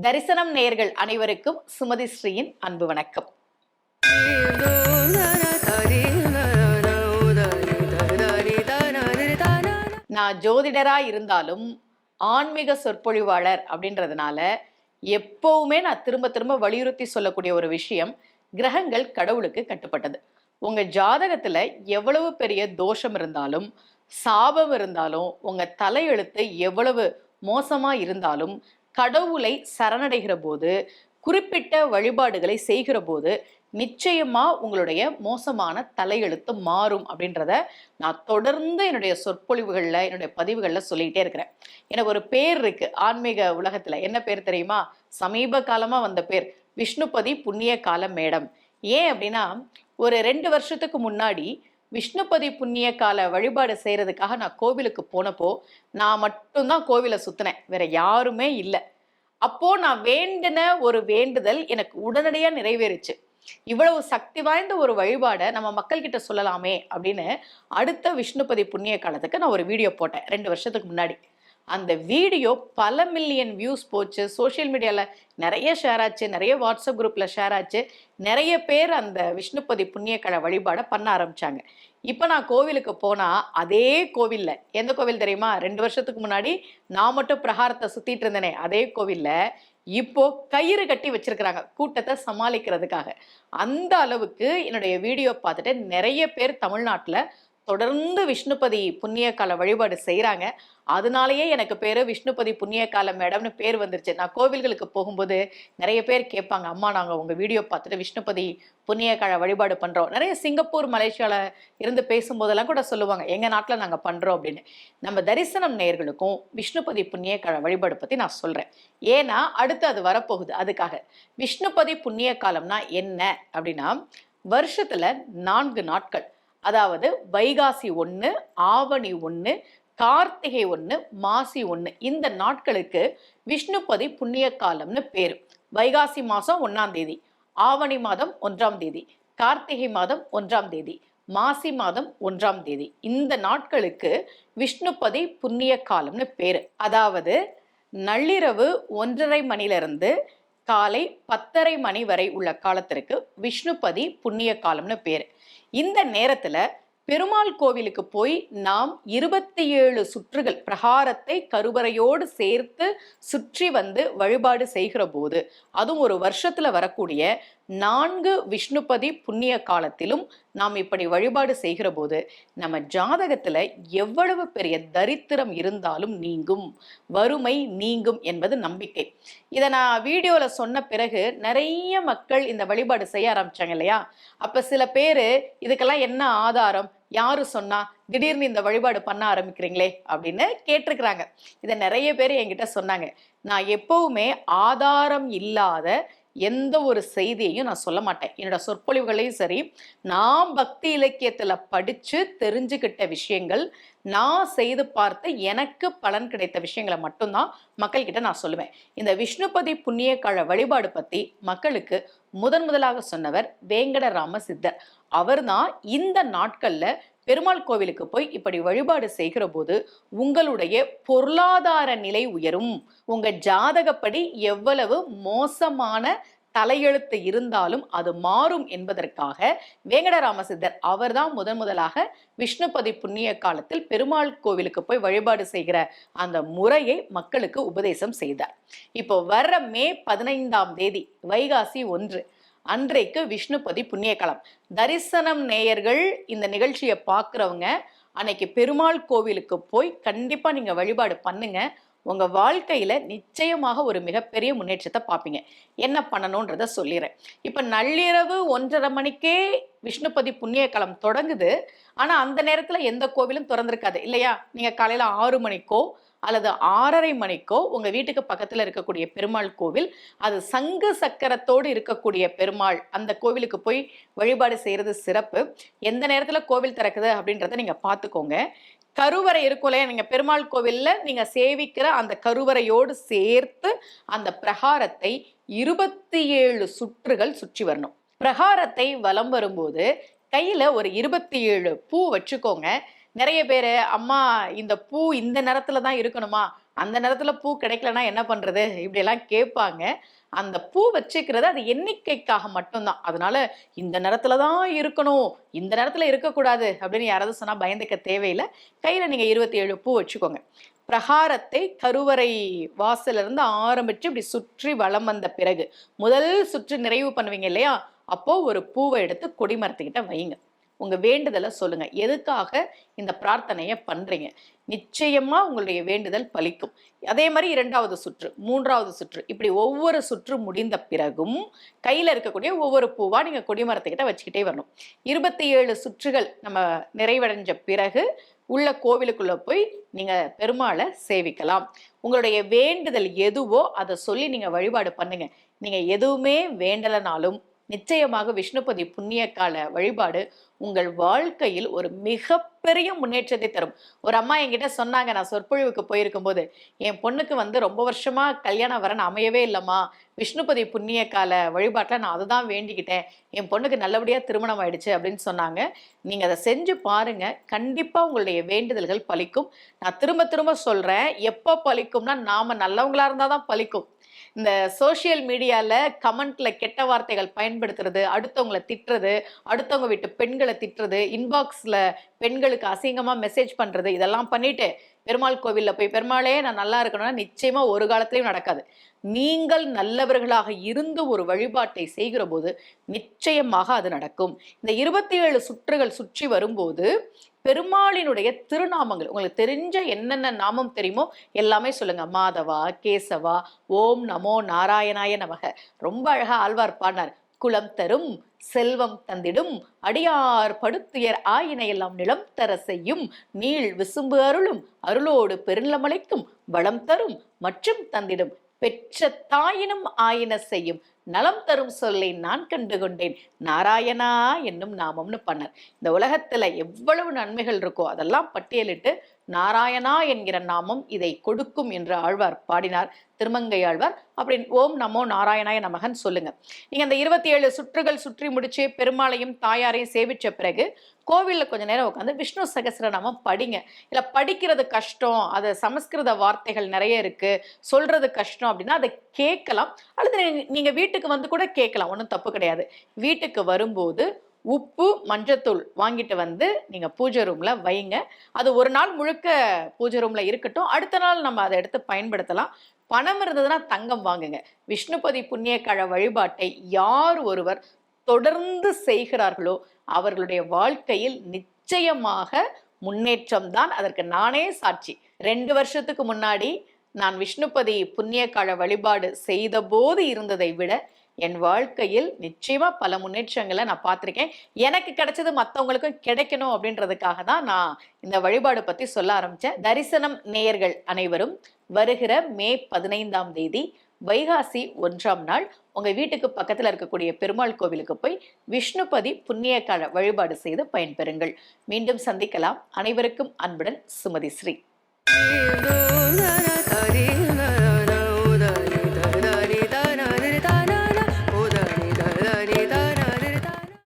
தரிசனம் நேர்கள் அனைவருக்கும் சுமதி ஸ்ரீயின் அன்பு வணக்கம். நான் ஜோதிடரா இருந்தாலும் ஆன்மீக சொற்பொழிவாளர் அப்படின்றதுனால எப்பவுமே நான் திரும்ப திரும்ப வலியுறுத்தி சொல்லக்கூடிய ஒரு விஷயம் கிரகங்கள் கடவுளுக்கு கட்டுப்பட்டது. உங்க ஜாதகத்துல எவ்வளவு பெரிய தோஷம் இருந்தாலும் சாபம் இருந்தாலும் உங்க தலையெழுத்து எவ்வளவு மோசமா இருந்தாலும் கடவுளை சரணடைகிற போது குறிப்பிட்ட வழிபாடுகளை செய்கிற போது நிச்சயமா உங்களுடைய மோசமான தலையெழுத்து மாறும் அப்படின்றத நான் தொடர்ந்து என்னுடைய சொற்பொழிவுகளில் என்னுடைய பதிவுகளில் சொல்லிக்கிட்டே இருக்கிறேன். எனக்கு ஒரு பேர் இருக்கு ஆன்மீக உலகத்துல. என்ன பேர் தெரியுமா? சமீப காலமா வந்த பேர் விஷ்ணுபதி புண்ணிய கால மேடம். ஏன் அப்படின்னா ஒரு ரெண்டு வருஷத்துக்கு முன்னாடி விஷ்ணுபதி புண்ணிய கால வழிபாடு செய்கிறதுக்காக நான் கோவிலுக்கு போனப்போ நான் மட்டும்தான் கோவிலை சுற்றினேன் வேற யாருமே இல்லை. அப்போ நான் வேண்டின ஒரு வேண்டுதல் எனக்கு உடனடியாக நிறைவேறுச்சு. இவ்வளவு சக்தி வாய்ந்த ஒரு வழிபாடை நம்ம மக்கள் கிட்ட சொல்லலாமே அப்படின்னு அடுத்த விஷ்ணுபதி புண்ணிய காலத்துக்கு நான் ஒரு வீடியோ போட்டேன். ரெண்டு வருஷத்துக்கு முன்னாடி. அந்த வீடியோ பல மில்லியன் வியூஸ் போச்சு. சோஷியல் மீடியாவில் நிறைய ஷேர் ஆச்சு. நிறைய வாட்ஸ்அப் குரூப்பில் ஷேர் ஆச்சு. நிறைய பேர் அந்த விஷ்ணுபதி புண்ணியக்கழ வழிபாடை பண்ண ஆரம்பிச்சாங்க. இப்போ நான் கோவிலுக்கு போனால் அதே கோவிலில் எந்த கோவில் தெரியுமா? ரெண்டு வருஷத்துக்கு முன்னாடி நான் மட்டும் பிரகாரத்தை சுற்றிட்டு இருந்தேனே அதே கோவிலில் இப்போ கயிறு கட்டி வச்சிருக்கிறாங்க கூட்டத்தை சமாளிக்கிறதுக்காக. அந்த அளவுக்கு என்னுடைய வீடியோ பார்த்துட்டு நிறைய பேர் தமிழ்நாட்டில் தொடர்ந்து விஷ்ணுபதி புண்ணிய கால வழிபாடு செய்கிறாங்க அதனாலேயே எனக்கு பேர் விஷ்ணுபதி புண்ணிய கால மேடம்னு பேர் வந்துருச்சு. நான் கோவில்களுக்கு போகும்போது நிறைய பேர் கேட்பாங்க அம்மா நாங்கள் உங்கள் வீடியோ பார்த்துட்டு விஷ்ணுபதி புண்ணிய கால வழிபாடு பண்ணுறோம் நிறைய சிங்கப்பூர் மலேசியாவில் இருந்து பேசும்போதெல்லாம் கூட சொல்லுவாங்க எங்கள் நாட்டில் நாங்கள் பண்ணுறோம் அப்படின்னு. நம்ம தரிசனம் நேர்களுக்கும் விஷ்ணுபதி புண்ணிய கால வழிபாடு பற்றி நான் சொல்கிறேன் ஏன்னா அடுத்து அது வரப்போகுது. அதுக்காக விஷ்ணுபதி புண்ணிய காலம்னா என்ன அப்படின்னா வருஷத்தில் நான்கு நாட்கள். அதாவது வைகாசி ஒன்று ஆவணி ஒன்று கார்த்திகை ஒன்று மாசி ஒன்று இந்த நாட்களுக்கு விஷ்ணுபதி புண்ணிய காலம்னு பேர். வைகாசி மாதம் ஒன்றாம் தேதி ஆவணி மாதம் ஒன்றாம் தேதி கார்த்திகை மாதம் ஒன்றாம் தேதி மாசி மாதம் ஒன்றாம் தேதி. இந்த நாட்களுக்கு விஷ்ணுபதி புண்ணிய காலம்னு பேர். அதாவது நள்ளிரவு ஒன்றரை மணிலிருந்து காலை பத்தரை மணி வரை உள்ள காலத்திற்கு விஷ்ணுபதி புண்ணிய காலம்னு பேர். இந்த நேரத்துல பெருமாள் கோவிலுக்கு போய் நாம் இருபத்தி ஏழு சுற்றுகள் பிரகாரத்தை கருவறையோடு சேர்த்து சுற்றி வந்து வழிபாடு செய்கிற போது அதுவும் ஒரு வருஷத்துல வரக்கூடிய நான்கு விஷ்ணுபதி புண்ணிய காலத்திலும் நாம் இப்படி வழிபாடு செய்கிற போது நம்ம ஜாதகத்துல எவ்வளவு பெரிய தரித்திரம் இருந்தாலும் நீங்கும் வறுமை நீங்கும் என்பது நம்பிக்கை. இதை நான் வீடியோவில் சொன்ன பிறகு நிறைய மக்கள் இந்த வழிபாடு செய்ய ஆரம்பிச்சாங்க இல்லையா? அப்போ சில பேர் இதுக்கெல்லாம் என்ன ஆதாரம்? யாரு சொன்னா திடீர்னு இந்த வழிபாடு பண்ண ஆரம்பிக்கிறீங்களே அப்படின்னு கேட்டிருக்கிறாங்க. இதை நிறைய பேர் என்கிட்ட சொன்னாங்க. நான் எப்பவுமே ஆதாரம் இல்லாத எந்த ஒரு செய்தியையும் நான் சொல்ல மாட்டேன். என்னோட சொற்பொழிவுகளையும் சரி நான் பக்தி இலக்கியத்தில் படித்து தெரிஞ்சுக்கிட்ட விஷயங்கள் நான் செய்து பார்த்து எனக்கு பலன் கிடைத்த விஷயங்களை மட்டும்தான் மக்கள்கிட்ட நான் சொல்லுவேன். இந்த விஷ்ணுபதி புண்ணிய கால வழிபாடு பற்றி மக்களுக்கு முதன் முதலாக சொன்னவர் வேங்கடராம சித்தர் அவர்தான் இந்த நாட்களில் பெருமாள் கோவிலுக்கு போய் இப்படி வழிபாடு செய்கிற போது உங்களுடைய பொருளாதார நிலை உயரும். உங்க ஜாதகப்படி எவ்வளவு மோசமான தலையெழுத்து இருந்தாலும் அது மாறும் என்பதற்காக வேங்கடராம சித்தர் அவர்தான் முதன் முதலாக விஷ்ணுபதி புண்ணிய காலத்தில் பெருமாள் கோவிலுக்கு போய் வழிபாடு செய்கிற அந்த முறையை மக்களுக்கு உபதேசம் செய்தார். இப்போ வர்ற மே பதினைந்தாம் தேதி வைகாசி ஒன்று அன்றைக்கு விஷ்ணுபதி புண்ணியகாலம். தரிசனம் நேயர்கள் இந்த நிகழ்ச்சியை பார்க்குறவங்க அன்னைக்கு பெருமாள் கோவிலுக்கு போய் கண்டிப்பாக நீங்கள் வழிபாடு பண்ணுங்க. உங்கள் வாழ்க்கையில் நிச்சயமாக ஒரு மிகப்பெரிய முன்னேற்றத்தை பார்ப்பீங்க. என்ன பண்ணணுன்றத சொல்லிடுறேன் இப்போ நள்ளிரவு ஒன்றரை மணிக்கே விஷ்ணுபதி புண்ணிய தொடங்குது. ஆனால் அந்த நேரத்தில் எந்த கோவிலும் திறந்திருக்காது. இல்லையா? நீங்கள் காலையில் ஆறு மணிக்கோ அல்லது ஆறரை மணிக்கோ உங்க வீட்டுக்கு பக்கத்துல இருக்கக்கூடிய பெருமாள் கோவில் அது சங்கு சக்கரத்தோடு இருக்கக்கூடிய பெருமாள் அந்த கோவிலுக்கு போய் வழிபாடு செய்யறது சிறப்பு. எந்த நேரத்துல கோவில் திறக்குது அப்படின்றத நீங்க பார்த்துக்கோங்க கருவறை இருக்கும் இல்லையா? நீங்க பெருமாள் கோவில்ல நீங்க சேவிக்கிற அந்த கருவறையோடு சேர்த்து அந்த பிரகாரத்தை இருபத்தி ஏழு சுற்றுகள் சுற்றி வரணும். பிரகாரத்தை வலம் வரும்போது கையில ஒரு இருபத்தி ஏழு பூ வச்சுக்கோங்க. நிறைய பேர் அம்மா இந்த பூ இந்த நேரத்தில் தான் இருக்கணுமா? அந்த நேரத்தில் பூ கிடைக்கலன்னா என்ன பண்ணுறது இப்படியெல்லாம் கேட்பாங்க. அந்த பூ வச்சுக்கிறது அது எண்ணிக்கைக்காக மட்டும்தான். அதனால இந்த நேரத்துல தான் இருக்கணும். இந்த நேரத்துல இருக்கக்கூடாது. அப்படின்னு யாராவது சொன்னா பயந்துக்க தேவையில்லை. கையில நீங்க இருபத்தி ஏழு பூ வச்சுக்கோங்க. பிரகாரத்தை கருவறை வாசல்ல இருந்து ஆரம்பிச்சு இப்படி சுற்றி வளம் வந்த பிறகு முதல் சுற்று நிறைவு பண்ணுவீங்க இல்லையா? அப்போ ஒரு பூவை எடுத்து கொடிமரத்துக்கிட்ட வைங்க. உங்க வேண்டுதலை சொல்லுங்க. எதுக்காக இந்த பிரார்த்தனையை பண்றீங்க? நிச்சயமா உங்களுடைய வேண்டுதல் பலிக்கும். அதே மாதிரி இரண்டாவது சுற்று மூன்றாவது சுற்று. இப்படி ஒவ்வொரு சுற்று முடிந்த பிறகும் கையில இருக்கக்கூடிய ஒவ்வொரு பூவா நீங்க கொடிமரத்துக்கிட்ட வச்சுக்கிட்டே வரணும். இருபத்தி ஏழு சுற்றுகள் நம்ம நிறைவடைஞ்ச பிறகு உள்ள கோவிலுக்குள்ள போய் நீங்க பெருமாளை சேவிக்கலாம். உங்களுடைய வேண்டுதல் எதுவோ அதை சொல்லி நீங்க வழிபாடு பண்ணுங்க. நீங்க எதுவுமே வேண்டலனாலும் நிச்சயமாக விஷ்ணுபதி புண்ணிய கால வழிபாடு உங்கள் வாழ்க்கையில் ஒரு மிகப்பெரிய முன்னேற்றத்தை தரும். ஒரு அம்மா என்கிட்ட சொன்னாங்க நான் சொற்பொழிவுக்கு போயிருக்கும்போது என் பொண்ணுக்கு வந்து ரொம்ப வருஷமா கல்யாண வரன் அமையவே இல்லைம்மா. விஷ்ணுபதி புண்ணிய கால வழிபாட்டில் நான் அதை தான் வேண்டிக்கிட்டேன். என் பொண்ணுக்கு நல்லபடியாக திருமணம் ஆயிடுச்சு அப்படின்னு சொன்னாங்க. நீங்கள் அதை செஞ்சு பாருங்க. கண்டிப்பாக உங்களுடைய வேண்டுதல்கள் பலிக்கும். நான் திரும்ப திரும்ப சொல்கிறேன் எப்போ பலிக்கும்னா நாம் நல்லவங்களா இருந்தால் தான் பலிக்கும். இந்த சோஷியல் மீடியாவில் கமெண்ட்ல கெட்ட வார்த்தைகள் பயன்படுத்துறது அடுத்தவங்களை திட்டுறது அடுத்தவங்க வீட்டு பெண்களை திட்டுறது இன்பாக்ஸில் பெண்களுக்கு அசிங்கமாக மெசேஜ் பண்ணுறது இதெல்லாம் பண்ணிட்டு பெருமாள் கோவிலில் போய் பெருமாளே நான் நல்லா இருக்கணும்னா நிச்சயமா ஒரு காலத்திலையும் நடக்காது. நீங்கள் நல்லவர்களாக இருந்து ஒரு வழிபாட்டை செய்கிற போது நிச்சயமாக அது நடக்கும். இந்த இருபத்தி ஏழு சுற்றுகள் சுற்றி வரும்போது பெருமாளினுடைய திருநாமங்கள் உங்களுக்கு தெரிஞ்ச என்னென்ன நாமம் தெரியுமோ எல்லாமே சொல்லுங்க. மாதவா கேசவா ஓம் நமோ நாராயணாய நமக. ரொம்ப அழகா ஆழ்வார் பாடினார். குலம் தரும் செல்வம் தந்திடும் அடியார் படுத்துயர் ஆயினையெல்லாம் நிலம் தர செய்யும் நீள் விசும்பு அருளும் அருளோடு பெருநிலமலைக்கும் வளம் தரும் மற்றும் தந்திடும் பெற்ற தாயினும் ஆயின செய்யும் நலம் தரும் சொல்லை நான் கண்டு கொண்டேன் நாராயணா என்னும் நாமம்னு பண்ணார். இந்த உலகத்துல எவ்வளவு நன்மைகள் இருக்கோ அதெல்லாம் பட்டியலிட்டு நாராயணா என்கிற நாமம் இதை கொடுக்கும் என்று ஆழ்வார் பாடினார். திருமங்கை ஆழ்வார். அப்படி ஓம் நமோ நாராயணாய நமகன் சொல்லுங்க. நீங்க அந்த இருபத்தி ஏழு சுற்றுகள் சுற்றி முடிச்சு பெருமாளையும் தாயாரையும் சேவிச்ச பிறகு கோவிலில் கொஞ்ச நேரம் உட்காந்து விஷ்ணு சகசிரநாமம் படிங்க. இல்லை படிக்கிறது கஷ்டம் அது சமஸ்கிருத வார்த்தைகள் நிறைய இருக்கு சொல்றது கஷ்டம் அப்படின்னா அதை கேட்கலாம். அல்லது நீங்கள் நீங்க வீட்டுக்கு வந்து கூட கேட்கலாம் ஒன்றும் தப்பு கிடையாது. வீட்டுக்கு வரும்போது உப்பு மஞ்சத்தூள் வாங்கிட்டு வந்து நீங்கள் பூஜை ரூமில் வைங்க. அது ஒரு நாள் முழுக்க பூஜை ரூமில் இருக்கட்டும். அடுத்த நாள் நம்ம அதை எடுத்து பயன்படுத்தலாம். பணம் இருந்ததுன்னா தங்கம் வாங்குங்க. விஷ்ணுபதி புண்ணியக்கழ வழிபாட்டை யார் ஒருவர் தொடர்ந்து செய்கிறார்களோ அவர்களுடைய வாழ்க்கையில் நிச்சயமாக முன்னேற்றம் தான். அதற்கு நானே சாட்சி. ரெண்டு வருஷத்துக்கு முன்னாடி நான் விஷ்ணுபதி புண்ணியக்கால வழிபாடு செய்தபோது இருந்ததை விட என் வாழ்க்கையில் நிச்சயமா பல முன்னேற்றங்களை நான் பார்த்துருக்கேன். எனக்கு கிடைச்சது மற்றவங்களுக்கும் கிடைக்கணும் அப்படின்றதுக்காக தான் நான் இந்த வழிபாடு பத்தி சொல்ல ஆரம்பிச்சேன். தரிசனம் நேயர்கள் அனைவரும் வருகிற மே பதினைந்தாம் தேதி வைகாசி ஒன்றாம் நாள் உங்க வீட்டுக்கு பக்கத்துல இருக்கக்கூடிய பெருமாள் கோவிலுக்கு போய் விஷ்ணுபதி புண்ணியக்கால வழிபாடு செய்து பயன்பெறுங்கள். மீண்டும் சந்திக்கலாம். அனைவருக்கும் அன்புடன் சுமதி ஸ்ரீ.